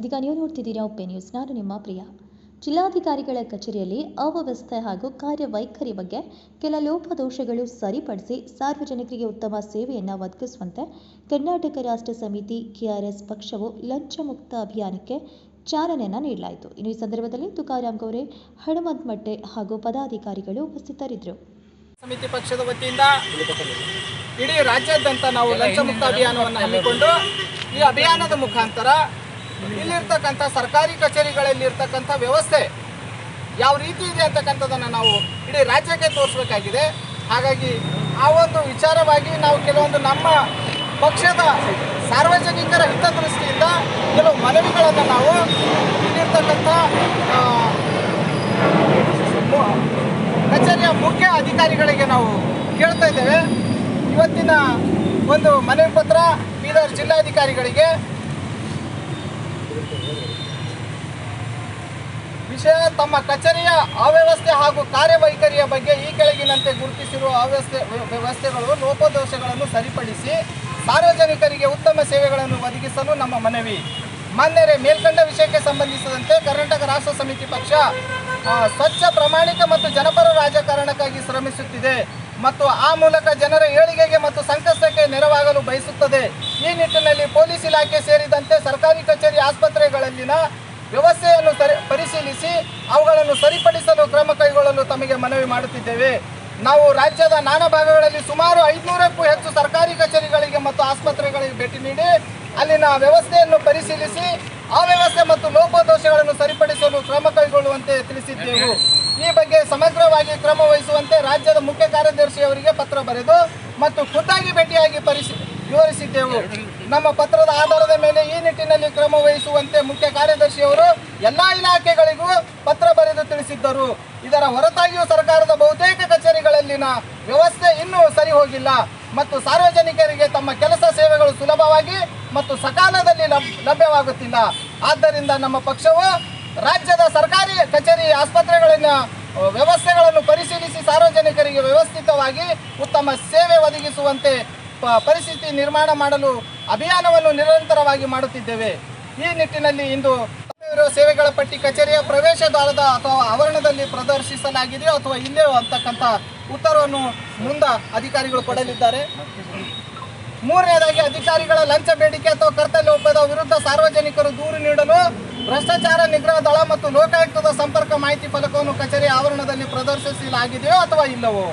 ಇದೀಗ ನೀವು ನೋಡ್ತಿದ್ದೀರಾ ಉಪ್ಪೆ ನ್ಯೂಸ್. ನಾನು ನಿಮ್ಮ ಪ್ರಿಯ. ಜಿಲ್ಲಾಧಿಕಾರಿಗಳ ಕಚೇರಿಯಲ್ಲಿ ಅವ್ಯವಸ್ಥೆ ಹಾಗೂ ಕಾರ್ಯವೈಖರಿ ಬಗ್ಗೆ ಕೆಲ ಲೋಪದೋಷಗಳು ಸರಿಪಡಿಸಿ ಸಾರ್ವಜನಿಕರಿಗೆ ಉತ್ತಮ ಸೇವೆಯನ್ನು ಒದಗಿಸುವಂತೆ ಕರ್ನಾಟಕ ರಾಷ್ಟ್ರ ಸಮಿತಿ ಕೆಆರ್ಎಸ್ ಪಕ್ಷವು ಲಂಚ ಮುಕ್ತ ಅಭಿಯಾನಕ್ಕೆ ಚಾಲನೆಯನ್ನು ನೀಡಲಾಯಿತು. ಇನ್ನು ಈ ಸಂದರ್ಭದಲ್ಲಿ ತುಕಾರಾಂ ಗೌರೆ, ಹನುಮಂತ್ ಮಟ್ಟೆ ಹಾಗೂ ಪದಾಧಿಕಾರಿಗಳು ಉಪಸ್ಥಿತರಿದ್ದರು. ಸಮಿತಿ ಪಕ್ಷದ ವತಿಯಿಂದ ಇಡೀ ರಾಜ್ಯಾದ್ಯಂತ ನಾವು ಲಂಚಮುಕ್ತ ಅಭಿಯಾನವನ್ನು ಹಮ್ಮಿಕೊಂಡು ಈ ಅಭಿಯಾನದ ಮುಖಾಂತರ ಇಲ್ಲಿರ್ತಕ್ಕಂಥ ಸರ್ಕಾರಿ ಕಚೇರಿಗಳಲ್ಲಿ ಇರ್ತಕ್ಕಂಥ ವ್ಯವಸ್ಥೆ ಯಾವ ರೀತಿ ಇದೆ ಅಂತಕ್ಕಂಥದ್ದನ್ನು ನಾವು ಇಡೀ ರಾಜ್ಯಕ್ಕೆ ತೋರಿಸಬೇಕಾಗಿದೆ. ಹಾಗಾಗಿ ಆ ಒಂದು ವಿಚಾರವಾಗಿ ನಾವು ಕೆಲವೊಂದು ನಮ್ಮ ಪಕ್ಷದ ಸಾರ್ವಜನಿಕರ ಹಿತದೃಷ್ಟಿಯಿಂದ ಕೆಲವು ಮನವಿಗಳನ್ನು ನಾವು ಇಲ್ಲಿರ್ತಕ್ಕಂಥ ಕಚೇರಿಯ ಮುಖ್ಯ ಅಧಿಕಾರಿಗಳಿಗೆ ನಾವು ಕೇಳ್ತಾ ಇದ್ದೇವೆ. ಇವತ್ತಿನ ಒಂದು ಮನವಿ ಪತ್ರ ಬೀದರ್ ಜಿಲ್ಲಾಧಿಕಾರಿಗಳಿಗೆ ವಿಷಯ ತಮ್ಮ ಕಚೇರಿಯ ಅವ್ಯವಸ್ಥೆ ಹಾಗೂ ಕಾರ್ಯವೈಖರಿಯ ಬಗ್ಗೆ ಈ ಕೆಳಗಿನಂತೆ ಗುರುತಿಸಿರುವ ಅವ್ಯವಸ್ಥೆ ವ್ಯವಸ್ಥೆಗಳು, ಲೋಪದೋಷಗಳನ್ನು ಸರಿಪಡಿಸಿ ಸಾರ್ವಜನಿಕರಿಗೆ ಉತ್ತಮ ಸೇವೆಗಳನ್ನು ಒದಗಿಸಲು ನಮ್ಮ ಮನವಿ. ಮಾನ್ಯರೇ, ಮೇಲ್ಕಂಡ ವಿಷಯಕ್ಕೆ ಸಂಬಂಧಿಸಿದಂತೆ ಕರ್ನಾಟಕ ರಾಷ್ಟ್ರ ಸಮಿತಿ ಪಕ್ಷ ಸ್ವಚ್ಛ, ಪ್ರಾಮಾಣಿಕ ಮತ್ತು ಜನಪರ ರಾಜಕಾರಣಕ್ಕಾಗಿ ಶ್ರಮಿಸುತ್ತಿದೆ ಮತ್ತು ಆ ಮೂಲಕ ಜನರ ಏಳಿಗೆಗೆ ಮತ್ತು ಸಂಕಷ್ಟಕ್ಕೆ ನೆರವಾಗಲು ಬಯಸುತ್ತದೆ. ಈ ನಿಟ್ಟಿನಲ್ಲಿ ಪೊಲೀಸ್ ಇಲಾಖೆ ಸೇರಿದಂತೆ ಸರ್ಕಾರಿ ಕಚೇರಿ ಆಸ್ಪತ್ರೆಗಳಲ್ಲಿನ ವ್ಯವಸ್ಥೆಯನ್ನು ಪರಿಶೀಲಿಸಿ ಅವುಗಳನ್ನು ಸರಿಪಡಿಸಲು ಕ್ರಮ ಕೈಗೊಳ್ಳಲು ತಮಗೆ ಮನವಿ ಮಾಡುತ್ತಿದ್ದೇವೆ. ನಾವು ರಾಜ್ಯದ ನಾನಾ ಭಾಗಗಳಲ್ಲಿ ಸುಮಾರು ಐದುನೂರಕ್ಕೂ ಹೆಚ್ಚು ಸರ್ಕಾರಿ ಕಚೇರಿಗಳಿಗೆ ಮತ್ತು ಆಸ್ಪತ್ರೆಗಳಿಗೆ ಭೇಟಿ ನೀಡಿ ಅಲ್ಲಿನ ವ್ಯವಸ್ಥೆಯನ್ನು ಪರಿಶೀಲಿಸಿ ಆ ವ್ಯವಸ್ಥೆ ಮತ್ತು ಲೋಪದೋಷಗಳನ್ನು ಸರಿಪಡಿಸಲು ಕ್ರಮ ಕೈಗೊಳ್ಳುವಂತೆ ತಿಳಿಸಿದ್ದೆವು. ಈ ಬಗ್ಗೆ ಸಮಗ್ರವಾಗಿ ಕ್ರಮ ವಹಿಸುವಂತೆ ರಾಜ್ಯದ ಮುಖ್ಯ ಕಾರ್ಯದರ್ಶಿಯವರಿಗೆ ಪತ್ರ ಬರೆದು ಮತ್ತು ಖುದ್ದಾಗಿ ಭೇಟಿಯಾಗಿ ಪರಿಶೀ ವಿವರಿಸಿದ್ದೆವು. ನಮ್ಮ ಪತ್ರದ ಆಧಾರದ ಮೇಲೆ ಈ ನಿಟ್ಟಿನಲ್ಲಿ ಕ್ರಮ ವಹಿಸುವಂತೆ ಮುಖ್ಯ ಕಾರ್ಯದರ್ಶಿಯವರು ಎಲ್ಲಾ ಇಲಾಖೆಗಳಿಗೂ ಪತ್ರ ಬರೆದು ತಿಳಿಸಿದ್ದರು. ಇದರ ಹೊರತಾಗಿಯೂ ಸರ್ಕಾರದ ಬಹುತೇಕ ಕಚೇರಿಗಳಲ್ಲಿನ ವ್ಯವಸ್ಥೆ ಇನ್ನೂ ಸರಿ ಹೋಗಿಲ್ಲ. ಮತ್ತು ಸಾರ್ವಜನಿಕರಿಗೆ ತಮ್ಮ ಕೆಲಸ ಸೇವೆಗಳು ಸುಲಭವಾಗಿ ಮತ್ತು ಸಕಾಲದಲ್ಲಿ ಲಭ್- ಲಭ್ಯವಾಗುತ್ತಿಲ್ಲ. ಆದ್ದರಿಂದ ನಮ್ಮ ಪಕ್ಷವು ರಾಜ್ಯದ ಸರ್ಕಾರಿ ಕಚೇರಿ ಆಸ್ಪತ್ರೆಗಳನ್ನ ವ್ಯವಸ್ಥೆಗಳನ್ನು ಪರಿಶೀಲಿಸಿ ಸಾರ್ವಜನಿಕರಿಗೆ ವ್ಯವಸ್ಥಿತವಾಗಿ ಉತ್ತಮ ಸೇವೆ ಒದಗಿಸುವಂತೆ ಪರಿಸ್ಥಿತಿ ನಿರ್ಮಾಣ ಮಾಡಲು ಅಭಿಯಾನವನ್ನು ನಿರಂತರವಾಗಿ ಮಾಡುತ್ತಿದ್ದೇವೆ. ಈ ನಿಟ್ಟಿನಲ್ಲಿ ಇಂದು ಸೇವೆಗಳ ಪಟ್ಟಿ ಕಚೇರಿಯ ಪ್ರವೇಶ ದ್ವಾರದ ಅಥವಾ ಆವರಣದಲ್ಲಿ ಪ್ರದರ್ಶಿಸಲಾಗಿದೆಯೋ ಅಥವಾ ಇಲ್ಲೇ ಅಂತಕ್ಕಂಥ ಉತ್ತರವನ್ನು ಮುಂದ ಅಧಿಕಾರಿಗಳು ಕೊಡಲಿದ್ದಾರೆ. ಮೂರನೇದಾಗಿ ಅಧಿಕಾರಿಗಳ ಲಂಚ ಬೇಡಿಕೆ ಅಥವಾ ಕರ್ತವ್ಯ ಒಪ್ಪದ ವಿರುದ್ಧ ಸಾರ್ವಜನಿಕರು ದೂರು ನೀಡಲು ಭ್ರಷ್ಟಾಚಾರ, ನಿಗ್ರಹ ದಳ ಮತ್ತು ಲೋಕಾಯುಕ್ತದ ಸಂಪರ್ಕ ಮಾಹಿತಿ ಫಲಕವನ್ನು ಕಚೇರಿ ಆವರಣದಲ್ಲಿ ಪ್ರದರ್ಶಿಸಲಾಗಿದೆಯೋ ಅಥವಾ ಇಲ್ಲವೋ?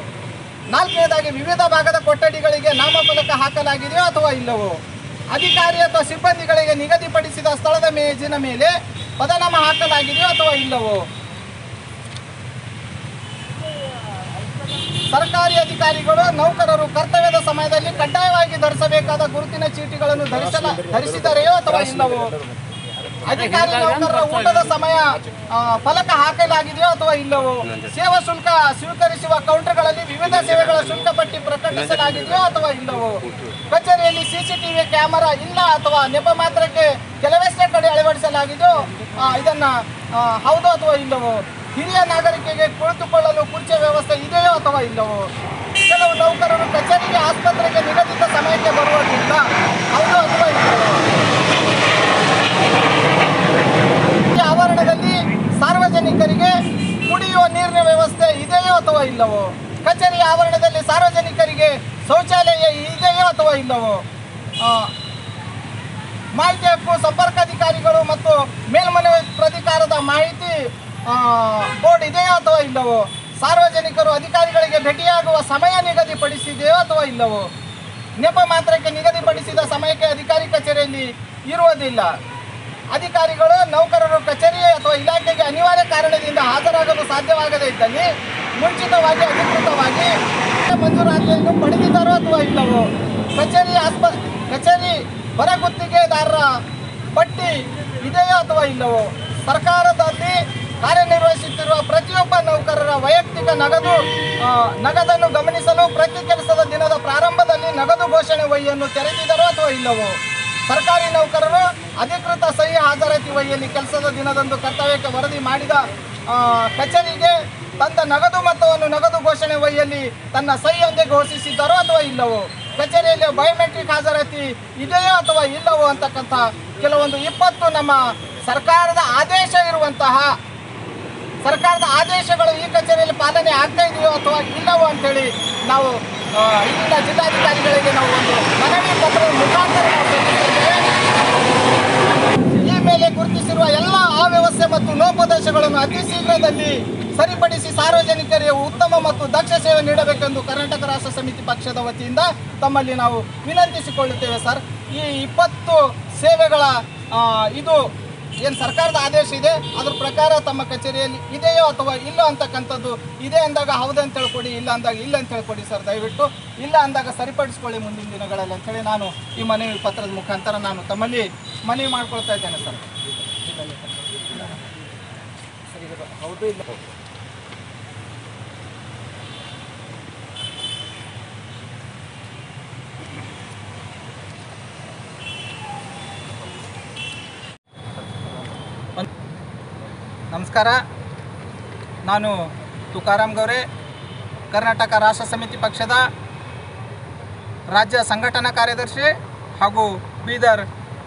ನಾಲ್ಕನೇದಾಗಿ ವಿವಿಧ ಭಾಗದ ಕೊಠಡಿಗಳಿಗೆ ನಾಮಫಲಕ ಹಾಕಲಾಗಿದೆಯೋ ಅಥವಾ ಇಲ್ಲವೋ? ಅಧಿಕಾರಿ ಅಥವಾ ಸಿಬ್ಬಂದಿಗಳಿಗೆ ನಿಗದಿಪಡಿಸಿದ ಸ್ಥಳದ ಮೇಜಿನ ಮೇಲೆ ಪದನಾಮ ಹಾಕಲಾಗಿದೆಯೋ ಅಥವಾ ಇಲ್ಲವೋ? ಸರ್ಕಾರಿ ಅಧಿಕಾರಿಗಳು ನೌಕರರು ಕರ್ತವ್ಯದ ಸಮಯದಲ್ಲಿ ಕಡ್ಡಾಯವಾಗಿ ಧರಿಸಬೇಕಾದ ಗುರುತಿನ ಚೀಟಿಗಳನ್ನು ಧರಿಸಲ ಧರಿಸಿದರೆಯೋ ಅಥವಾ ಇಲ್ಲವೋ? ಅಧಿಕಾರಿ ನೌಕರರ ಊಟದ ಸಮಯ ಫಲಕ ಹಾಕಲಾಗಿದೆಯೋ ಅಥವಾ ಇಲ್ಲವೋ? ಸೇವಾ ಶುಲ್ಕ ಸ್ವೀಕರಿಸುವ ಕೌಂಟರ್ಗಳಲ್ಲಿ ವಿವಿಧ ಸೇವೆಗಳ ಶುಲ್ಕ ಪಟ್ಟಿ ಪ್ರಕಟಿಸಲಾಗಿದೆಯೋ ಅಥವಾ ಇಲ್ಲವೋ? ಕಚೇರಿಯಲ್ಲಿ ಸಿಸಿಟಿವಿ ಕ್ಯಾಮೆರಾ ಇಲ್ಲ ಅಥವಾ ನೆಪ ಮಾತ್ರಕ್ಕೆ ಕೆಲವಷ್ಟೇ ಕಡೆ ಅಳವಡಿಸಲಾಗಿದೆಯೋ ಇದನ್ನ ಹೌದೋ ಅಥವಾ ಇಲ್ಲವೋ? ಹಿರಿಯ ನಾಗರಿಕರಿಗೆ ಕುಳಿತುಕೊಳ್ಳಲು ಕುರ್ಚಿಯ ವ್ಯವಸ್ಥೆ ಇದೆಯೋ ಅಥವಾ ಇಲ್ಲವೋ? ಕೆಲವು ನೌಕರರು ಕಚೇರಿಗೆ ಆಸ್ಪತ್ರೆಗೆ ನಿಗದಿತ ಸಮಯಕ್ಕೆ ಬರುವುದಿಲ್ಲ ಹೌದು ಅಥವಾ ಇಲ್ಲವೋ ಈ ಆವರಣದಲ್ಲಿ ಸಾರ್ವಜನಿಕರಿಗೆ ಕುಡಿಯುವ ನೀರಿನ ವ್ಯವಸ್ಥೆ ಇದೆಯೋ ಅಥವಾ ಇಲ್ಲವೋ? ಕಚೇರಿ ಆವರಣದಲ್ಲಿ ಸಾರ್ವಜನಿಕರಿಗೆ ಶೌಚಾಲಯ ಇದೆಯೋ ಅಥವಾ ಇಲ್ಲವೋ? ಮಾಹಿತಿ ಹಕ್ಕು ಸಂಪರ್ಕಾಧಿಕಾರಿಗಳು ಮತ್ತು ಮೇಲ್ಮನವಿ ಪ್ರಾಧಿಕಾರದ ಮಾಹಿತಿ ಬೋರ್ಡ್ ಇದೆಯೋ ಅಥವಾ ಇಲ್ಲವೋ? ಸಾರ್ವಜನಿಕರು ಅಧಿಕಾರಿಗಳಿಗೆ ಭೇಟಿಯಾಗುವ ಸಮಯ ನಿಗದಿಪಡಿಸಿದೆಯೋ ಅಥವಾ ಇಲ್ಲವೋ? ನೆಪ ಮಾತ್ರಕ್ಕೆ ನಿಗದಿಪಡಿಸಿದ ಸಮಯಕ್ಕೆ ಅಧಿಕಾರಿ ಕಚೇರಿಯಲ್ಲಿ ಇರುವುದಿಲ್ಲ. ಅಧಿಕಾರಿಗಳು, ನೌಕರರು ಕಚೇರಿ ಅಥವಾ ಇಲಾಖೆಗೆ ಅನಿವಾರ್ಯ ಕಾರಣದಿಂದ ಹಾಜರಾಗಲು ಸಾಧ್ಯವಾಗದೇ ಇದ್ದಲ್ಲಿ ಮುಂಚಿತವಾಗಿ, ಅಧಿಕೃತವಾಗಿ ಮಂಜೂರಾತಿಯನ್ನು ಪಡೆದಿದ್ದಾರೋ ಅಥವಾ ಇಲ್ಲವೋ? ಕಚೇರಿ ಆಸ್ಪ, ಕಚೇರಿ ಹೊರ ಗುತ್ತಿಗೆದಾರರ ಪಟ್ಟಿ ಇದೆಯೋ ಅಥವಾ ಇಲ್ಲವೋ? ಸರ್ಕಾರದಲ್ಲಿ ಕಾರ್ಯನಿರ್ವಹಿಸುತ್ತಿರುವ ಪ್ರತಿಯೊಬ್ಬ ನೌಕರರ ವೈಯಕ್ತಿಕ ನಗದು ನಗದನ್ನು ಗಮನಿಸಲು ಪ್ರತಿ ಕೆಲಸದ ದಿನದ ಪ್ರಾರಂಭದಲ್ಲಿ ನಗದು ಘೋಷಣೆ ವಹಿಯನ್ನು ತೆರೆದಿದ್ದಾರೋ ಅಥವಾ ಇಲ್ಲವೋ? ಸರ್ಕಾರಿ ನೌಕರರು ಅಧಿಕೃತ ಸಹಿ ಹಾಜರಾತಿ ವಹಿಯಲ್ಲಿ ಕೆಲಸದ ದಿನದಂದು ಕರ್ತವ್ಯಕ್ಕೆ ವರದಿ ಮಾಡಿದ ಕಚೇರಿಗೆ ತಂದ ನಗದು ಮೊತ್ತವನ್ನು ನಗದು ಘೋಷಣೆ ವಹಿಯಲ್ಲಿ ತನ್ನ ಸಹಿಯೊಂದಿಗೆ ಘೋಷಿಸಿದ್ದಾರೋ ಅಥವಾ ಇಲ್ಲವೋ ಕಚೇರಿಯಲ್ಲಿ ಬಯೋಮೆಟ್ರಿಕ್ ಹಾಜರಾತಿ ಇದೆಯೋ ಅಥವಾ ಇಲ್ಲವೋ ಅಂತಕ್ಕಂಥ ಕೆಲವೊಂದು ಇಪ್ಪತ್ತು ನಮ್ಮ ಸರ್ಕಾರದ ಆದೇಶ ಇರುವಂತಹ, ಸರ್ಕಾರದ ಆದೇಶಗಳು ಈ ಕಚೇರಿಯಲ್ಲಿ ಪಾಲನೆ ಆಗ್ತಾ ಇದೆಯೋ ಅಥವಾ ಇಲ್ಲವೋ ಅಂತೇಳಿ ನಾವು ಇಲ್ಲಿನ ಜಿಲ್ಲಾಧಿಕಾರಿಗಳಿಗೆ ನಾವು ಒಂದು ಮನವಿ ಪತ್ರ ಮುಖಾಂತರ. ಈ ಮೇಲೆ ಗುರುತಿಸಿರುವ ಎಲ್ಲ ಅವ್ಯವಸ್ಥೆ ಮತ್ತು ಲೋಪದೋಷಗಳನ್ನು ಅತಿ ಶೀಘ್ರದಲ್ಲಿ ಸರಿಪಡಿಸಿ ಸಾರ್ವಜನಿಕರಿಗೆ ಉತ್ತಮ ಮತ್ತು ದಕ್ಷ ಸೇವೆ ನೀಡಬೇಕೆಂದು ಕರ್ನಾಟಕ ರಾಷ್ಟ್ರ ಸಮಿತಿ ಪಕ್ಷದ ವತಿಯಿಂದ ತಮ್ಮಲ್ಲಿ ನಾವು ವಿನಂತಿಸಿಕೊಳ್ಳುತ್ತೇವೆ ಸರ್. ಈ ಇಪ್ಪತ್ತು ಸೇವೆಗಳ ಇದು ಏನು ಸರ್ಕಾರದ ಆದೇಶ ಇದೆ? ಅದ್ರ ಪ್ರಕಾರ ತಮ್ಮ ಕಚೇರಿಯಲ್ಲಿ ಇದೆಯೋ ಅಥವಾ ಇಲ್ಲೋ ಅಂತಕ್ಕಂಥದ್ದು ಇದೆ ಅಂದಾಗ ಹೌದು ಅಂತ ಹೇಳ್ಕೊಡಿ ಇಲ್ಲ ಅಂದಾಗ ಇಲ್ಲ ಅಂತ ಹೇಳ್ಕೊಡಿ ಸರ್ ದಯವಿಟ್ಟು. ಇಲ್ಲ ಅಂದಾಗ ಸರಿಪಡಿಸ್ಕೊಳ್ಳಿ ಮುಂದಿನ ದಿನಗಳಲ್ಲಿ ಅಂಥೇಳಿ ನಾನು ಈ ಮನವಿ ಪತ್ರದ ಮುಖಾಂತರ ನಾನು ತಮ್ಮಲ್ಲಿ ಮನವಿ ಮಾಡ್ಕೊಳ್ತಾ ಇದ್ದೇನೆ ಸರ್. ಹೌದು, ಇಲ್ಲ. ನಮಸ್ಕಾರ. ನಾನು ತುಕಾರಾಮ್ ಗೌರೆ, ಕರ್ನಾಟಕ ರಾಷ್ಟ್ರ ಸಮಿತಿ ಪಕ್ಷದ ರಾಜ್ಯ ಸಂಘಟನಾ ಕಾರ್ಯದರ್ಶಿ ಹಾಗೂ ಬೀದರ್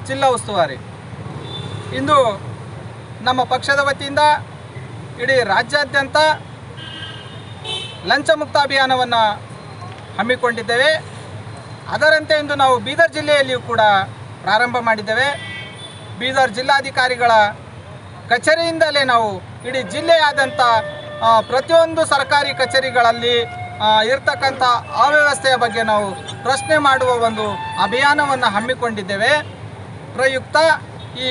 ಜಿಲ್ಲಾ ಉಸ್ತುವಾರಿ. ಇಂದು ನಮ್ಮ ಪಕ್ಷದ ವತಿಯಿಂದ ಇಡೀ ರಾಜ್ಯಾದ್ಯಂತ ಲಂಚಮುಕ್ತ ಅಭಿಯಾನವನ್ನು ಹಮ್ಮಿಕೊಂಡಿದ್ದೇವೆ. ಅದರಂತೆ ಇಂದು ನಾವು ಬೀದರ್ ಜಿಲ್ಲೆಯಲ್ಲಿಯೂ ಕೂಡ ಪ್ರಾರಂಭ ಮಾಡಿದ್ದೇವೆ. ಬೀದರ್ ಜಿಲ್ಲಾಧಿಕಾರಿಗಳ ಕಚೇರಿಯಿಂದಲೇ ನಾವು ಇಡೀ ಜಿಲ್ಲೆಯಾದಂಥ ಪ್ರತಿಯೊಂದು ಸರ್ಕಾರಿ ಕಚೇರಿಗಳಲ್ಲಿ ಇರ್ತಕ್ಕಂಥ ಅವ್ಯವಸ್ಥೆಯ ಬಗ್ಗೆ ನಾವು ಪ್ರಶ್ನೆ ಮಾಡುವ ಒಂದು ಅಭಿಯಾನವನ್ನು ಹಮ್ಮಿಕೊಂಡಿದ್ದೇವೆ. ಪ್ರಯುಕ್ತ ಈ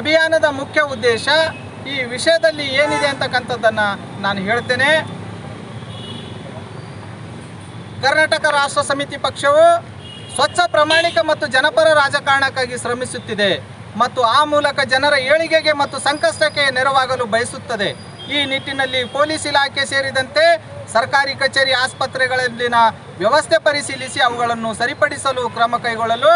ಅಭಿಯಾನದ ಮುಖ್ಯ ಉದ್ದೇಶ ಈ ವಿಷಯದಲ್ಲಿ ಏನಿದೆ ಅಂತಕ್ಕಂಥದ್ದನ್ನು ನಾನು ಹೇಳ್ತೇನೆ. ಕರ್ನಾಟಕ ರಾಷ್ಟ್ರ ಸಮಿತಿ ಪಕ್ಷವು ಸ್ವಚ್ಛ, ಪ್ರಾಮಾಣಿಕ ಮತ್ತು ಜನಪರ ರಾಜಕಾರಣಕ್ಕಾಗಿ ಶ್ರಮಿಸುತ್ತಿದೆ. ಮತ್ತು ಆ ಮೂಲಕ ಜನರ ಏಳಿಗೆಗೆ ಮತ್ತು ಸಂಕಷ್ಟಕ್ಕೆ ನೆರವಾಗಲು ಬಯಸುತ್ತದೆ. ಈ ನಿಟ್ಟಿನಲ್ಲಿ ಪೊಲೀಸ್ ಇಲಾಖೆ ಸೇರಿದಂತೆ ಸರ್ಕಾರಿ ಕಚೇರಿ ಆಸ್ಪತ್ರೆಗಳಲ್ಲಿನ ವ್ಯವಸ್ಥೆ ಪರಿಶೀಲಿಸಿ ಅವುಗಳನ್ನು ಸರಿಪಡಿಸಲು ಕ್ರಮ ಕೈಗೊಳ್ಳಲು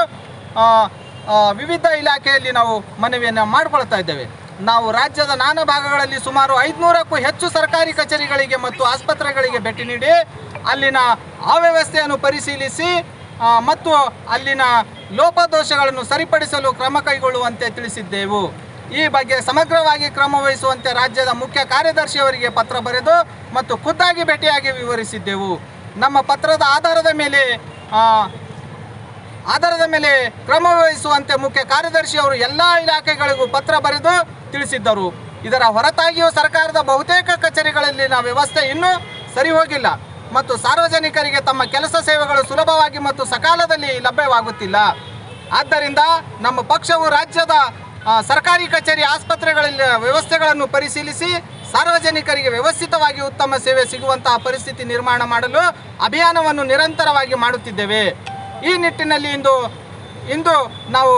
ವಿವಿಧ ಇಲಾಖೆಯಲ್ಲಿ ನಾವು ಮನವಿಯನ್ನು ಮಾಡಿಕೊಳ್ತಾ ಇದ್ದೇವೆ. ನಾವು ರಾಜ್ಯದ ನಾನಾ ಭಾಗಗಳಲ್ಲಿ ಸುಮಾರು ಐದುನೂರಕ್ಕೂ ಹೆಚ್ಚು ಸರ್ಕಾರಿ ಕಚೇರಿಗಳಿಗೆ ಮತ್ತು ಆಸ್ಪತ್ರೆಗಳಿಗೆ ಭೇಟಿ ನೀಡಿ, ಅಲ್ಲಿನ ಅವ್ಯವಸ್ಥೆಯನ್ನು ಪರಿಶೀಲಿಸಿ ಮತ್ತು ಅಲ್ಲಿನ ಲೋಪದೋಷಗಳನ್ನು ಸರಿಪಡಿಸಲು ಕ್ರಮ ಕೈಗೊಳ್ಳುವಂತೆ ತಿಳಿಸಿದ್ದೆವು. ಈ ಬಗ್ಗೆ ಸಮಗ್ರವಾಗಿ ಕ್ರಮ ವಹಿಸುವಂತೆ ರಾಜ್ಯದ ಮುಖ್ಯ ಕಾರ್ಯದರ್ಶಿಯವರಿಗೆ ಪತ್ರ ಬರೆದು ಮತ್ತು ಖುದ್ದಾಗಿ ಭೇಟಿಯಾಗಿ ವಿವರಿಸಿದ್ದೆವು. ನಮ್ಮ ಪತ್ರದ ಆಧಾರದ ಮೇಲೆ ಆಧಾರದ ಮೇಲೆ ಕ್ರಮ ವಹಿಸುವಂತೆ ಮುಖ್ಯ ಕಾರ್ಯದರ್ಶಿ ಅವರು ಎಲ್ಲ ಇಲಾಖೆಗಳಿಗೂ ಪತ್ರ ಬರೆದು ತಿಳಿಸಿದ್ದರು. ಇದರ ಹೊರತಾಗಿಯೂ ಸರ್ಕಾರದ ಬಹುತೇಕ ಕಚೇರಿಗಳಲ್ಲಿನ ವ್ಯವಸ್ಥೆ ಇನ್ನೂ ಸರಿ ಹೋಗಿಲ್ಲ. ಮತ್ತು ಸಾರ್ವಜನಿಕರಿಗೆ ತಮ್ಮ ಕೆಲಸ ಸೇವೆಗಳು ಸುಲಭವಾಗಿ ಮತ್ತು ಸಕಾಲದಲ್ಲಿ ಲಭ್ಯವಾಗುತ್ತಿಲ್ಲ. ಆದ್ದರಿಂದ ನಮ್ಮ ಪಕ್ಷವು ರಾಜ್ಯದ ಸರ್ಕಾರಿ ಕಚೇರಿ ಆಸ್ಪತ್ರೆಗಳಲ್ಲಿ ವ್ಯವಸ್ಥೆಗಳನ್ನು ಪರಿಶೀಲಿಸಿ, ಸಾರ್ವಜನಿಕರಿಗೆ ವ್ಯವಸ್ಥಿತವಾಗಿ ಉತ್ತಮ ಸೇವೆ ಸಿಗುವಂತಹ ಪರಿಸ್ಥಿತಿ ನಿರ್ಮಾಣ ಮಾಡಲು ಅಭಿಯಾನವನ್ನು ನಿರಂತರವಾಗಿ ಮಾಡುತ್ತಿದ್ದೇವೆ. ಈ ನಿಟ್ಟಿನಲ್ಲಿ ಇಂದು ಇಂದು ನಾವು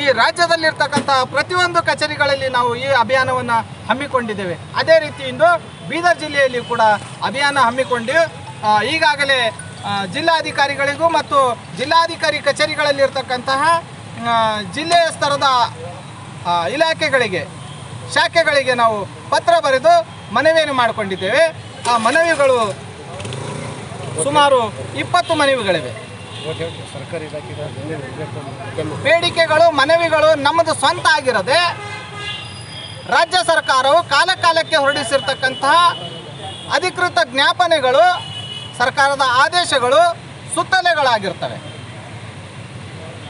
ಈ ರಾಜ್ಯದಲ್ಲಿರ್ತಕ್ಕಂಥ ಪ್ರತಿಯೊಂದು ಕಚೇರಿಗಳಲ್ಲಿ ನಾವು ಈ ಅಭಿಯಾನವನ್ನು ಹಮ್ಮಿಕೊಂಡಿದ್ದೇವೆ. ಅದೇ ರೀತಿ ಇಂದು ಬೀದರ್ ಜಿಲ್ಲೆಯಲ್ಲಿ ಕೂಡ ಅಭಿಯಾನ ಹಮ್ಮಿಕೊಂಡು ಈಗಾಗಲೇ ಜಿಲ್ಲಾಧಿಕಾರಿಗಳಿಗೂ ಮತ್ತು ಜಿಲ್ಲಾಧಿಕಾರಿ ಕಚೇರಿಗಳಲ್ಲಿರ್ತಕ್ಕಂತಹ ಜಿಲ್ಲೆಯ ಸ್ತರದ ಇಲಾಖೆಗಳಿಗೆ, ಶಾಖೆಗಳಿಗೆ ನಾವು ಪತ್ರ ಬರೆದು ಮನವಿಯನ್ನು ಮಾಡಿಕೊಂಡಿದ್ದೇವೆ. ಆ ಮನವಿಗಳು ಸುಮಾರು ಇಪ್ಪತ್ತು ಮನವಿಗಳಿವೆ. ಬೇಡಿಕೆಗಳು, ಮನವಿಗಳು ನಮ್ಮದು ಸ್ವಂತ ಆಗಿರದೆ. ರಾಜ್ಯ ಸರ್ಕಾರವು ಕಾಲಕಾಲಕ್ಕೆ ಹೊರಡಿಸಿರ್ತಕ್ಕಂತಹ ಅಧಿಕೃತ ಜ್ಞಾಪನೆಗಳು, ಸರ್ಕಾರದ ಆದೇಶಗಳು ಸುತ್ತಲೆಗಳಾಗಿರ್ತವೆ.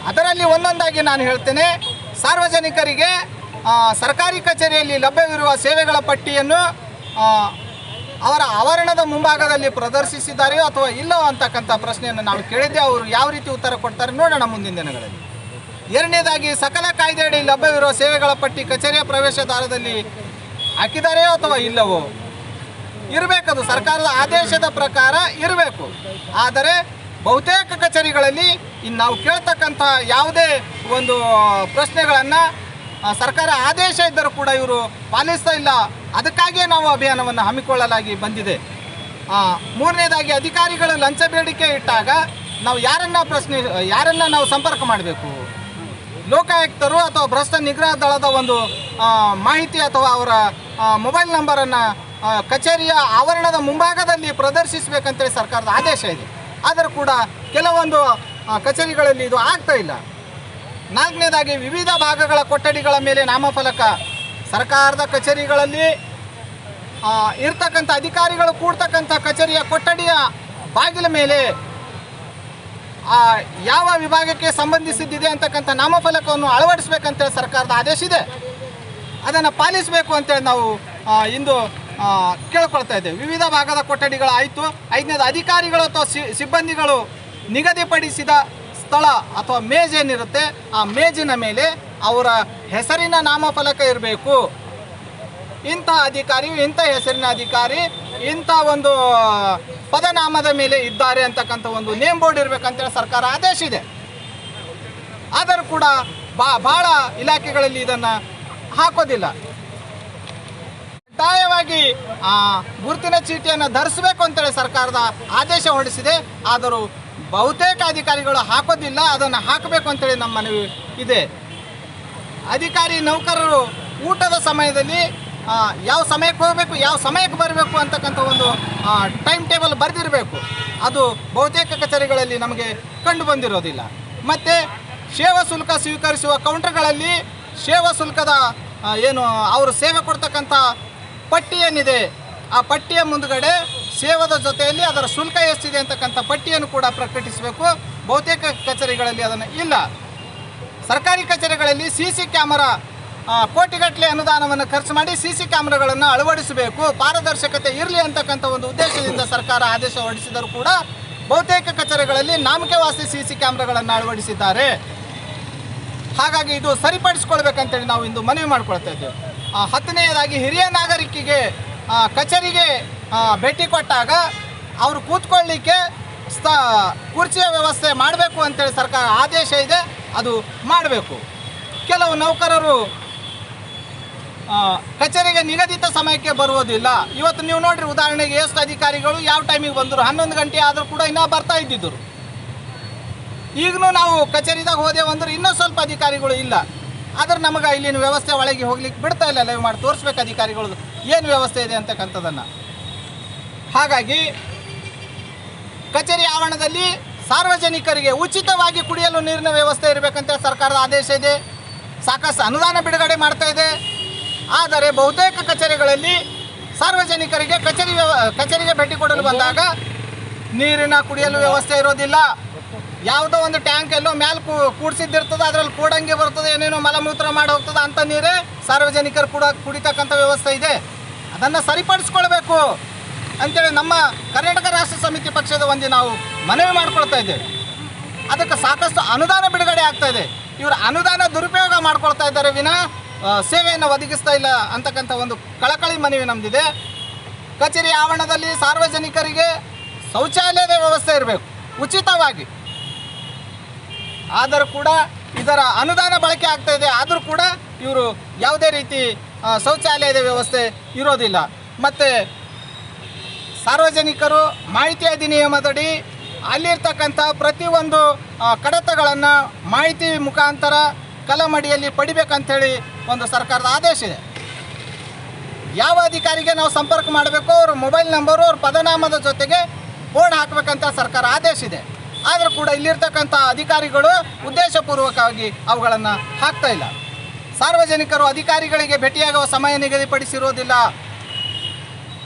ಅದರಲ್ಲಿ ಒಂದೊಂದಾಗಿ ನಾನು ಹೇಳ್ತೇನೆ. ಸಾರ್ವಜನಿಕರಿಗೆ ಸರ್ಕಾರಿ ಕಚೇರಿಯಲ್ಲಿ ಲಭ್ಯವಿರುವ ಸೇವೆಗಳ ಪಟ್ಟಿಯನ್ನು ಅವರ ಆವರಣದ ಮುಂಭಾಗದಲ್ಲಿ ಪ್ರದರ್ಶಿಸಿದ್ದಾರೆಯೋ ಅಥವಾ ಇಲ್ಲೋ ಅಂತಕ್ಕಂಥ ಪ್ರಶ್ನೆಯನ್ನು ನಾವು ಕೇಳಿದ್ದೆ. ಅವರು ಯಾವ ರೀತಿ ಉತ್ತರ ಕೊಡ್ತಾರೆ ನೋಡೋಣ ಮುಂದಿನ ದಿನಗಳಲ್ಲಿ. ಎರಡನೇದಾಗಿ ಸಕಲ ಕಾಯ್ದೆಯಡಿ ಲಭ್ಯವಿರುವ ಸೇವೆಗಳ ಪಟ್ಟಿ ಕಚೇರಿಯ ಪ್ರವೇಶ ದ್ವಾರದಲ್ಲಿ ಹಾಕಿದ್ದಾರೆಯೋ ಅಥವಾ ಇಲ್ಲವೋ? ಇರಬೇಕದು. ಸರ್ಕಾರದ ಆದೇಶದ ಪ್ರಕಾರ ಇರಬೇಕು. ಆದರೆ ಬಹುತೇಕ ಕಚೇರಿಗಳಲ್ಲಿ ಇನ್ನು ನಾವು ಕೇಳ್ತಕ್ಕಂಥ ಯಾವುದೇ ಒಂದು ಪ್ರಶ್ನೆಗಳನ್ನು ಸರ್ಕಾರ ಆದೇಶ ಇದ್ದರೂ ಕೂಡ ಇವರು ಪಾಲಿಸ್ತಾ ಇಲ್ಲ. ಅದಕ್ಕಾಗಿಯೇ ನಾವು ಅಭಿಯಾನವನ್ನು ಹಮ್ಮಿಕೊಳ್ಳಲಾಗಿ ಬಂದಿದೆ. ಮೂರನೇದಾಗಿ ಅಧಿಕಾರಿಗಳು ಲಂಚ ಬೇಡಿಕೆ ಇಟ್ಟಾಗ ನಾವು ಯಾರನ್ನ ಪ್ರಶ್ನೆ, ಯಾರನ್ನ ನಾವು ಸಂಪರ್ಕ ಮಾಡಬೇಕು? ಲೋಕಾಯುಕ್ತರು ಅಥವಾ ಭ್ರಷ್ಟ ನಿಗ್ರಹ ದಳದ ಒಂದು ಮಾಹಿತಿ ಅಥವಾ ಅವರ ಮೊಬೈಲ್ ನಂಬರನ್ನು ಕಚೇರಿಯ ಆವರಣದ ಮುಂಭಾಗದಲ್ಲಿ ಪ್ರದರ್ಶಿಸಬೇಕಂತೇಳಿ ಸರ್ಕಾರದ ಆದೇಶ ಇದೆ. ಆದರೂ ಕೂಡ ಕೆಲವೊಂದು ಕಚೇರಿಗಳಲ್ಲಿ ಇದು ಆಗ್ತಾ ಇಲ್ಲ. ನಾಲ್ಕನೇದಾಗಿ ವಿವಿಧ ಭಾಗಗಳ ಕೊಠಡಿಗಳ ಮೇಲೆ ನಾಮಫಲಕ. ಸರ್ಕಾರದ ಕಚೇರಿಗಳಲ್ಲಿ ಇರ್ತಕ್ಕಂಥ ಅಧಿಕಾರಿಗಳು ಕೂಡ್ತಕ್ಕಂಥ ಕಚೇರಿಯ ಕೊಠಡಿಯ ಬಾಗಿಲ ಮೇಲೆ ಯಾವ ವಿಭಾಗಕ್ಕೆ ಸಂಬಂಧಿಸಿದ್ದಿದೆ ಅಂತಕ್ಕಂಥ ನಾಮಫಲಕವನ್ನು ಅಳವಡಿಸಬೇಕಂತೇಳಿ ಸರ್ಕಾರದ ಆದೇಶ ಇದೆ. ಅದನ್ನು ಪಾಲಿಸಬೇಕು ಅಂತೇಳಿ ನಾವು ಇಂದು ಕೇಳ್ಕೊಳ್ತಾ ಇದ್ದೇವೆ. ವಿವಿಧ ಭಾಗದ ಕೊಠಡಿಗಳಾಯಿತು ಐದನೇದು ಅಧಿಕಾರಿಗಳು ಅಥವಾ ಸಿಬ್ಬಂದಿಗಳು ನಿಗದಿಪಡಿಸಿದ ಸ್ಥಳ ಅಥವಾ ಮೇಜೇನಿರುತ್ತೆ, ಆ ಮೇಜಿನ ಮೇಲೆ ಅವರ ಹೆಸರಿನ ನಾಮಫಲಕ ಇರಬೇಕು. ಇಂಥ ಅಧಿಕಾರಿಯು ಇಂಥ ಹೆಸರಿನ ಅಧಿಕಾರಿ, ಇಂಥ ಒಂದು ಪದನಾಮದ ಮೇಲೆ ಇದ್ದಾರೆ ಅಂತಕ್ಕಂಥ ಒಂದು ನೇಮ್ ಬೋರ್ಡ್ ಇರಬೇಕಂತೇಳಿ ಸರ್ಕಾರ ಆದೇಶ ಇದೆ. ಆದರೂ ಕೂಡ ಬಾ, ಭಾಳ ಇಲಾಖೆಗಳಲ್ಲಿ ಇದನ್ನು ಹಾಕೋದಿಲ್ಲ. ಕಡ್ಡಾಯವಾಗಿ ಗುರುತಿನ ಚೀಟಿಯನ್ನು ಧರಿಸಬೇಕು ಅಂತೇಳಿ ಸರ್ಕಾರದ ಆದೇಶ ಹೊರಡಿಸಿದೆ. ಆದರೂ ಬಹುತೇಕ ಅಧಿಕಾರಿಗಳು ಹಾಕೋದಿಲ್ಲ, ಅದನ್ನು ಹಾಕಬೇಕು ಅಂತೇಳಿ ನಮ್ಮ ಮನವಿ ಇದೆ. ಅಧಿಕಾರಿ ನೌಕರರು ಊಟದ ಸಮಯದಲ್ಲಿ ಯಾವ ಸಮಯಕ್ಕೆ ಹೋಗಬೇಕು, ಯಾವ ಸಮಯಕ್ಕೆ ಬರಬೇಕು ಅಂತಕ್ಕಂಥ ಒಂದು ಟೈಮ್ ಟೇಬಲ್ ಬರೆದಿರಬೇಕು. ಅದು ಬಹುತೇಕ ಕಚೇರಿಗಳಲ್ಲಿ ನಮಗೆ ಕಂಡು ಬಂದಿರೋದಿಲ್ಲ. ಮತ್ತು ಸೇವಾ ಶುಲ್ಕ ಸ್ವೀಕರಿಸುವ ಕೌಂಟರ್ಗಳಲ್ಲಿ ಸೇವಾ ಶುಲ್ಕದ ಏನು, ಅವರು ಸೇವೆ ಕೊಡ್ತಕ್ಕಂಥ ಪಟ್ಟಿ ಏನಿದೆ, ಆ ಪಟ್ಟಿಯ ಮುಂದುಗಡೆ ಸೇವದ ಜೊತೆಯಲ್ಲಿ ಅದರ ಶುಲ್ಕ ಎಷ್ಟಿದೆ ಅಂತಕ್ಕಂಥ ಪಟ್ಟಿಯನ್ನು ಕೂಡ ಪ್ರಕಟಿಸಬೇಕು. ಬಹುತೇಕ ಕಚೇರಿಗಳಲ್ಲಿ ಅದನ್ನು ಇಲ್ಲ. ಸರ್ಕಾರಿ ಕಚೇರಿಗಳಲ್ಲಿ ಸಿ ಸಿ ಕ್ಯಾಮರಾ ಕೋಟಿಗಟ್ಟಲೆ ಅನುದಾನವನ್ನು ಖರ್ಚು ಮಾಡಿ ಸಿ ಸಿ ಕ್ಯಾಮ್ರಾಗಳನ್ನು ಅಳವಡಿಸಬೇಕು. ಪಾರದರ್ಶಕತೆ ಇರಲಿ ಅಂತಕ್ಕಂಥ ಒಂದು ಉದ್ದೇಶದಿಂದ ಸರ್ಕಾರ ಆದೇಶ ಹೊರಡಿಸಿದರೂ ಕೂಡ ಬಹುತೇಕ ಕಚೇರಿಗಳಲ್ಲಿ ನಾಮಕೆ ವಾಸಿ ಸಿ ಸಿ ಕ್ಯಾಮ್ರಾಗಳನ್ನು ಅಳವಡಿಸಿದ್ದಾರೆ. ಹಾಗಾಗಿ ಇದು ಸರಿಪಡಿಸ್ಕೊಳ್ಬೇಕಂತೇಳಿ ನಾವು ಇಂದು ಮನವಿ ಮಾಡ್ಕೊಳ್ತಾ ಇದ್ದೇವೆ. ಹತ್ತನೆಯದಾಗಿ ಹಿರಿಯ ನಾಗರಿಕಿಗೆ ಕಚೇರಿಗೆ ಭೇಟಿ ಕೊಟ್ಟಾಗ ಅವರು ಕೂತ್ಕೊಳ್ಳಿಕ್ಕೆ ಸ್ಥ ಕುರ್ಚಿಯ ವ್ಯವಸ್ಥೆ ಮಾಡಬೇಕು ಅಂತೇಳಿ ಸರ್ಕಾರ ಆದೇಶ ಇದೆ, ಅದು ಮಾಡಬೇಕು. ಕೆಲವು ನೌಕರರು ಕಚೇರಿಗೆ ನಿಗದಿತ ಸಮಯಕ್ಕೆ ಬರುವುದಿಲ್ಲ. ಇವತ್ತು ನೀವು ನೋಡ್ರಿ, ಉದಾಹರಣೆಗೆ ಎಷ್ಟು ಅಧಿಕಾರಿಗಳು ಯಾವ ಟೈಮಿಗೆ ಬಂದರು, ಹನ್ನೊಂದು ಗಂಟೆ ಆದರೂ ಕೂಡ ಇನ್ನೂ ಬರ್ತಾ ಇದ್ದಿದ್ದರು. ಈಗಲೂ ನಾವು ಕಚೇರಿದಾಗ ಹೋದೆವು ಅಂದ್ರೆ ಇನ್ನೂ ಸ್ವಲ್ಪ ಅಧಿಕಾರಿಗಳು ಇಲ್ಲ. ಆದ್ರೆ ನಮಗೆ ಇಲ್ಲಿನ ವ್ಯವಸ್ಥೆ ಒಳಗೆ ಹೋಗ್ಲಿಕ್ಕೆ ಬಿಡ್ತಾ ಇಲ್ಲ ಲೈವ್ ಮಾಡಿ ತೋರಿಸ್ಬೇಕು ಅಧಿಕಾರಿಗಳು, ಏನು ವ್ಯವಸ್ಥೆ ಇದೆ ಅಂತಕ್ಕಂಥದ್ದನ್ನು. ಹಾಗಾಗಿ ಕಚೇರಿ ಆವರಣದಲ್ಲಿ ಸಾರ್ವಜನಿಕರಿಗೆ ಉಚಿತವಾಗಿ ಕುಡಿಯಲು ನೀರಿನ ವ್ಯವಸ್ಥೆ ಇರಬೇಕಂತ ಸರ್ಕಾರದ ಆದೇಶ ಇದೆ. ಸಾಕಷ್ಟು ಅನುದಾನ ಬಿಡುಗಡೆ ಮಾಡ್ತಾ ಇದೆ. ಆದರೆ ಬಹುತೇಕ ಕಚೇರಿಗಳಲ್ಲಿ ಸಾರ್ವಜನಿಕರಿಗೆ ಕಚೇರಿ ಕಚೇರಿಗೆ ಭೇಟಿ ಕೊಡಲು ಬಂದಾಗ ನೀರಿನ ಕುಡಿಯಲು ವ್ಯವಸ್ಥೆ ಇರೋದಿಲ್ಲ. ಯಾವುದೋ ಒಂದು ಟ್ಯಾಂಕ್ ಎಲ್ಲೋ ಮ್ಯಾಲೆ ಕೂಡಿಸಿದ್ದಿರ್ತದೆ, ಅದರಲ್ಲಿ ಕೂಡಂಗೆ ಬರ್ತದೆ, ಏನೇನೋ ಮಲಮೂತ್ರ ಮಾಡಿ ಹೋಗ್ತದೆ ಅಂಥ ನೀರೇ ಸಾರ್ವಜನಿಕರು ಕೂಡ ಕುಡಿತಕ್ಕಂಥ ವ್ಯವಸ್ಥೆ ಇದೆ. ಅದನ್ನು ಸರಿಪಡಿಸ್ಕೊಳ್ಬೇಕು. ಅಂತೇಳಿ ನಮ್ಮ ಕರ್ನಾಟಕ ರಾಷ್ಟ್ರ ಸಮಿತಿ ಪಕ್ಷದ ಒಂದು ನಾವು ಮನವಿ ಮಾಡ್ಕೊಳ್ತಾ ಇದ್ದೇವೆ. ಅದಕ್ಕೆ ಸಾಕಷ್ಟು ಅನುದಾನ ಬಿಡುಗಡೆ ಆಗ್ತಾ ಇದೆ. ಇವರು ಅನುದಾನ ದುರುಪಯೋಗ ಮಾಡ್ಕೊಳ್ತಾ ಇದ್ದಾರೆ ವಿನ ಸೇವೆಯನ್ನು ಒದಗಿಸ್ತಾ ಇಲ್ಲ ಅಂತಕ್ಕಂಥ ಒಂದು ಕಳಕಳಿ ಮನವಿ ನಮ್ಮದಿದೆ ಕಚೇರಿ ಆವರಣದಲ್ಲಿ ಸಾರ್ವಜನಿಕರಿಗೆ ಶೌಚಾಲಯದ ವ್ಯವಸ್ಥೆ ಇರಬೇಕು, ಉಚಿತವಾಗಿ. ಆದರೂ ಕೂಡ ಇದರ ಅನುದಾನ ಬಳಕೆ ಆಗ್ತಾ ಇದೆ. ಆದರೂ ಕೂಡ ಇವರು ಯಾವುದೇ ರೀತಿ ಶೌಚಾಲಯದ ವ್ಯವಸ್ಥೆ ಇರೋದಿಲ್ಲ. ಮತ್ತು ಸಾರ್ವಜನಿಕರು ಮಾಹಿತಿ ಅಧಿನಿಯಮದಡಿ ಅಲ್ಲಿರ್ತಕ್ಕಂಥ ಪ್ರತಿಯೊಂದು ಕಡತಗಳನ್ನು ಮಾಹಿತಿ ಮುಖಾಂತರ ಕಲಮಡಿಯಲ್ಲಿ ಪಡಿಬೇಕಂಥೇಳಿ ಒಂದು ಸರ್ಕಾರದ ಆದೇಶ ಇದೆ. ಯಾವ ಅಧಿಕಾರಿಗೆ ನಾವು ಸಂಪರ್ಕ ಮಾಡಬೇಕು ಅವ್ರ ಮೊಬೈಲ್ ನಂಬರು, ಅವ್ರ ಪದನಾಮದ ಜೊತೆಗೆ ಫೋನ್ ಹಾಕಬೇಕಂತ ಸರ್ಕಾರ ಆದೇಶ ಇದೆ. ಆದರೂ ಕೂಡ ಇಲ್ಲಿರ್ತಕ್ಕಂಥ ಅಧಿಕಾರಿಗಳು ಉದ್ದೇಶಪೂರ್ವಕವಾಗಿ ಅವುಗಳನ್ನು ಹಾಕ್ತಾ ಇಲ್ಲ. ಸಾರ್ವಜನಿಕರು ಅಧಿಕಾರಿಗಳಿಗೆ ಭೇಟಿಯಾಗುವ ಸಮಯ ನಿಗದಿಪಡಿಸಿರುವುದಿಲ್ಲ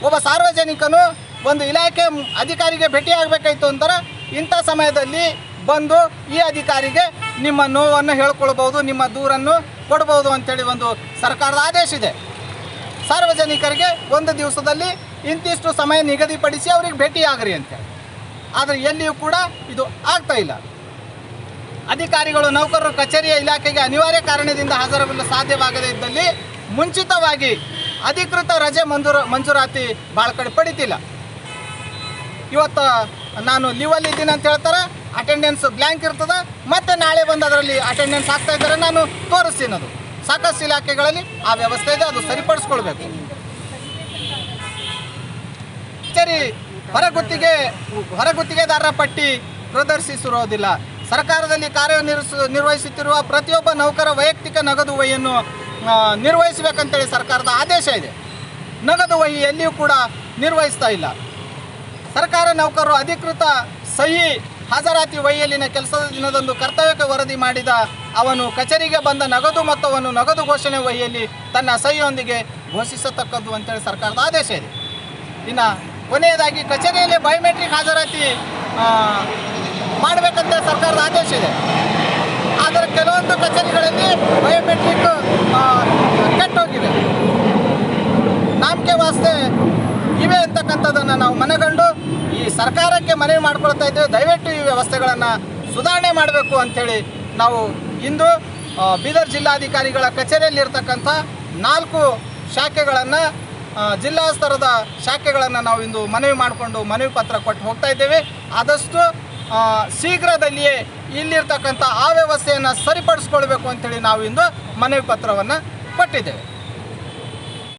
ಒಬ್ಬ ಸಾರ್ವಜನಿಕನು ಒಂದು ಇಲಾಖೆ ಅಧಿಕಾರಿಗೆ ಅಧಿಕಾರಿಗೆ ಭೇಟಿಯಾಗಬೇಕಾಯ್ತು ಅಂತಾರೆ. ಇಂಥ ಸಮಯದಲ್ಲಿ ಬಂದು ಈ ಅಧಿಕಾರಿಗೆ ನಿಮ್ಮ ನೋವನ್ನು ಹೇಳ್ಕೊಳ್ಬೋದು ನಿಮ್ಮ ದೂರನ್ನು ಕೊಡ್ಬೋದು ಅಂತೇಳಿ ಒಂದು ಸರ್ಕಾರದ ಆದೇಶ ಇದೆ. ಸಾರ್ವಜನಿಕರಿಗೆ ಒಂದು ದಿವಸದಲ್ಲಿ ಇಂತಿಷ್ಟು ಸಮಯ ನಿಗದಿಪಡಿಸಿ ಅವ್ರಿಗೆ ಭೇಟಿಯಾಗ್ರಿ ಅಂತ ಆದರೆ ಎಲ್ಲಿಯೂ ಕೂಡ ಇದು ಆಗ್ತಾ ಇಲ್ಲ. ಅಧಿಕಾರಿಗಳು, ನೌಕರರು ಕಚೇರಿಯ ಇಲಾಖೆಗೆ ಅನಿವಾರ್ಯ ಕಾರಣದಿಂದ ಹಾಜರಾಗಲು ಸಾಧ್ಯವಾಗದೇ ಇದ್ದಲ್ಲಿ ಮುಂಚಿತವಾಗಿ ಅಧಿಕೃತ ರಜೆ ಮಂಜೂರು ಮಂಜೂರಾತಿ ಭಾಳ ಕಡೆ ಪಡಿತಿಲ್ಲ. ಇವತ್ತು ನಾನು ಲೀವಲ್ಲಿ ಇದ್ದೀನಿ ಅಂತ ಹೇಳ್ತಾರೆ. ಅಟೆಂಡೆನ್ಸ್ ಬ್ಲ್ಯಾಂಕ್ ಇರ್ತದೆ. ಮತ್ತೆ ನಾಳೆ ಬಂದು ಅದರಲ್ಲಿ ಅಟೆಂಡೆನ್ಸ್ ಆಗ್ತಾ ಇದ್ದಾರೆ ನಾನು ತೋರಿಸ್ತೀನಿ ಅದು. ಸಾಕಷ್ಟು ಇಲಾಖೆಗಳಲ್ಲಿ ಆ ವ್ಯವಸ್ಥೆ ಇದೆ, ಅದು ಸರಿಪಡಿಸ್ಕೊಳ್ಬೇಕು. ಸರಿ, ಹೊರಗುತ್ತಿಗೆ, ಹೊರಗುತ್ತಿಗೆದಾರರ ಪಟ್ಟಿ ಪ್ರದರ್ಶಿಸಿರುವುದಿಲ್ಲ ಸರ್ಕಾರದಲ್ಲಿ ಕಾರ್ಯನಿರ್ವಹಿಸ ನಿರ್ವಹಿಸುತ್ತಿರುವ ಪ್ರತಿಯೊಬ್ಬ ನೌಕರ ವೈಯಕ್ತಿಕ ನಗದು ವಹಿಯನ್ನು ನಿರ್ವಹಿಸಬೇಕಂತೇಳಿ ಸರ್ಕಾರದ ಆದೇಶ ಇದೆ. ನಗದು ವಹಿ ಎಲ್ಲಿಯೂ ಕೂಡ ನಿರ್ವಹಿಸ್ತಾ ಇಲ್ಲ. ಸರ್ಕಾರ ನೌಕರರು ಅಧಿಕೃತ ಸಹಿ ಹಾಜರಾತಿ ವಹಿಯಲ್ಲಿನ ಕೆಲಸದ ದಿನದಂದು ಕರ್ತವ್ಯಕ್ಕೆ ವರದಿ ಮಾಡಿದ ಅವನು ಕಚೇರಿಗೆ ಬಂದ ನಗದು ಮೊತ್ತವನ್ನು ನಗದು ಘೋಷಣೆ ವಹಿಯಲ್ಲಿ ತನ್ನ ಸಹಿಯೊಂದಿಗೆ ಘೋಷಿಸತಕ್ಕದ್ದು ಅಂತೇಳಿ ಸರ್ಕಾರದ ಆದೇಶ ಇದೆ. ಇನ್ನು ಕೊನೆಯದಾಗಿ ಕಚೇರಿಯಲ್ಲಿ ಬಯೋಮೆಟ್ರಿಕ್ ಹಾಜರಾತಿ ಮಾಡಬೇಕಂತ ಸರ್ಕಾರದ ಆದೇಶ ಇದೆ. ಆದರೆ ಕೆಲವೊಂದು ಕಚೇರಿಗಳಲ್ಲಿ ಬಯೋಮೆಟ್ರಿಕ್ ಕೆಟ್ಟೋಗಿವೆ ನಾಮಕೆ ವಾಸ್ತೆ ಇವೆ ಅಂತಕ್ಕಂಥದ್ದನ್ನು ನಾವು ಮನಗಂಡು ಈ ಸರ್ಕಾರಕ್ಕೆ ಮನವಿ ಮಾಡ್ಕೊಳ್ತಾ ಇದ್ದೇವೆ. ದಯವಿಟ್ಟು ಈ ವ್ಯವಸ್ಥೆಗಳನ್ನು ಸುಧಾರಣೆ ಮಾಡಬೇಕು ಅಂಥೇಳಿ ನಾವು ಇಂದು ಬೀದರ್ ಜಿಲ್ಲಾಧಿಕಾರಿಗಳ ಕಚೇರಿಯಲ್ಲಿರ್ತಕ್ಕಂಥ ನಾಲ್ಕು ಶಾಖೆಗಳನ್ನು ಜಿಲ್ಲಾ ಸ್ತರದ ಶಾಖೆಗಳನ್ನು ನಾವು ಇಂದು ಮನವಿ ಮಾಡಿಕೊಂಡು ಮನವಿ ಪತ್ರ ಕೊಟ್ಟು ಹೋಗ್ತಾ ಇದ್ದೇವೆ. ಆದಷ್ಟು ಶೀಘ್ರದಲ್ಲಿಯೇ ಇಲ್ಲಿರ್ತಕ್ಕಂಥ ಆ ವ್ಯವಸ್ಥೆಯನ್ನು ಸರಿಪಡಿಸ್ಕೊಳ್ಬೇಕು ಅಂಥೇಳಿ ನಾವು ಇಂದು ಮನವಿ ಪತ್ರವನ್ನು ಕೊಟ್ಟಿದ್ದೇವೆ.